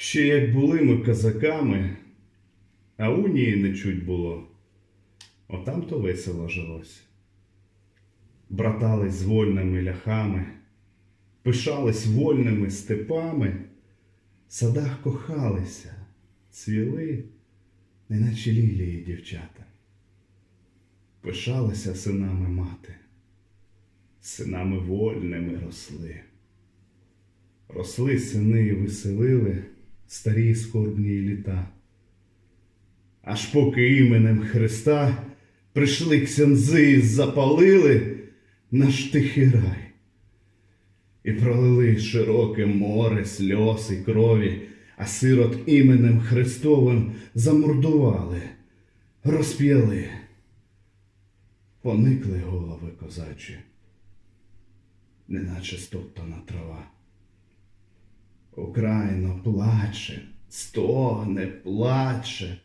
Ще як були ми козаками, а унії не чуть було, отам то весело жилось. Братались з вольними ляхами, пишались вольними степами, в садах кохалися, цвіли, неначе лілії дівчата. Пишалися синами мати, синами вольними росли. Росли сини і веселили старі скорбні літа. Аж поки іменем Христа прийшли ксензи і запалили наш тихий рай. І пролили широке море сльоз і крові, а сирот іменем Христовим замордували, розп'яли. Поникли голови козачі, неначе стоптана трава. Україно плаче, стогне, плаче.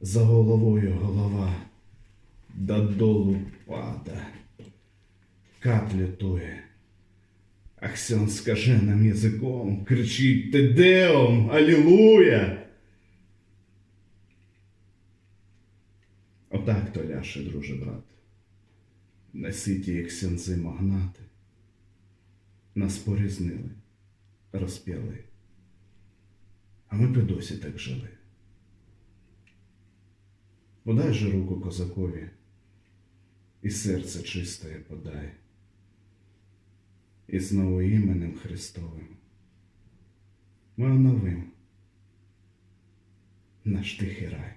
За головою голова додолу пада, каплю тує. Аксьон скаженим язиком кричить Тедеум, Алілуя! Отак то ляше, друже брат. Неситі як сензи магнати. Нас порізнили, розп'яли. А ми б і досі так жили. Подай же руку козакові, і серце чистое подай, і знову іменем Христовим ми оновим наш тихий рай.